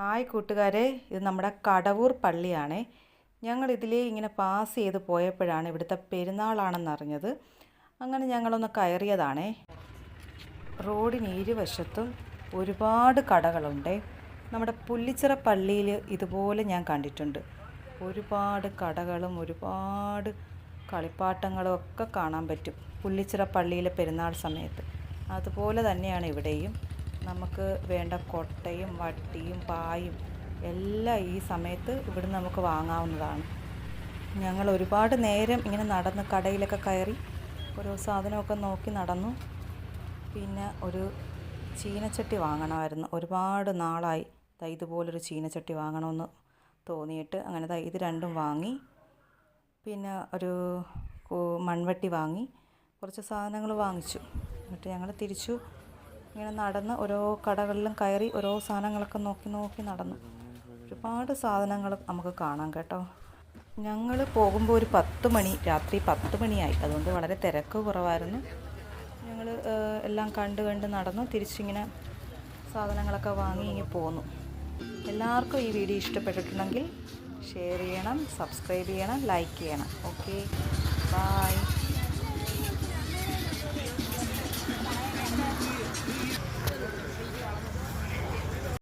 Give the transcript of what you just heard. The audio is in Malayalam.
ഹായ് കൂട്ടുകാരെ ഇത് നമ്മുടെ കടവൂർ പള്ളിയാണ്. ഞങ്ങൾ ഇതിലേ ഇങ്ങനെ പാസ് ചെയ്ത് പോയപ്പോഴാണ് ഇവിടുത്തെ പെരുന്നാളാണെന്നറിഞ്ഞത്. അങ്ങനെ ഞങ്ങളൊന്ന് കയറിയതാണേ. റോഡിന് ഇരുവശത്തും ഒരുപാട് കടകളുണ്ട്. നമ്മുടെ പുല്ലിച്ചിറ പള്ളിയിൽ ഇതുപോലെ ഞാൻ കണ്ടിട്ടുണ്ട്. ഒരുപാട് കടകളും ഒരുപാട് കളിപ്പാട്ടങ്ങളും ഒക്കെ കാണാൻ പറ്റും പുല്ലിച്ചിറ പള്ളിയിലെ പെരുന്നാൾ സമയത്ത്. അതുപോലെ തന്നെയാണ് ഇവിടെയും. നമുക്ക് വേണ്ട കൊട്ടയും വട്ടിയും പായും എല്ലാം ഈ സമയത്ത് ഇവിടുന്ന് നമുക്ക് വാങ്ങാവുന്നതാണ്. ഞങ്ങൾ ഒരുപാട് നേരം ഇങ്ങനെ നടന്ന് കടയിലൊക്കെ കയറി ഓരോ സാധനമൊക്കെ നോക്കി നടന്നു. പിന്നെ ഒരു ചീനച്ചട്ടി വാങ്ങണമായിരുന്നു. ഒരുപാട് നാളായി ഇതുപോലൊരു ചീനച്ചട്ടി വാങ്ങണമെന്ന് തോന്നിയിട്ട് അങ്ങനെ ഇത് രണ്ടും വാങ്ങി. പിന്നെ ഒരു മൺവട്ടി വാങ്ങി. കുറച്ച് സാധനങ്ങൾ വാങ്ങിച്ചു. എന്നിട്ട് ഞങ്ങൾ തിരിച്ചു. ഇങ്ങനെ നടന്ന് ഓരോ കടകളിലും കയറി ഓരോ സാധനങ്ങളൊക്കെ നോക്കി നോക്കി നടന്നു. ഒരുപാട് സാധനങ്ങൾ നമുക്ക് കാണാം കേട്ടോ. ഞങ്ങൾ പോകുമ്പോൾ ഒരു പത്ത് മണി രാത്രി പത്ത് മണിയായി. അതുകൊണ്ട് വളരെ തിരക്ക് കുറവായിരുന്നു. ഞങ്ങൾ എല്ലാം കണ്ട് കണ്ട് നടന്നു. തിരിച്ചിങ്ങനെ സാധനങ്ങളൊക്കെ വാങ്ങി ഇങ്ങനെ പോന്നു. എല്ലാവർക്കും ഈ വീഡിയോ ഇഷ്ടപ്പെട്ടിട്ടുണ്ടെങ്കിൽ ഷെയർ ചെയ്യണം സബ്സ്ക്രൈബ് ചെയ്യണം ലൈക്ക് ചെയ്യണം. ഓക്കെ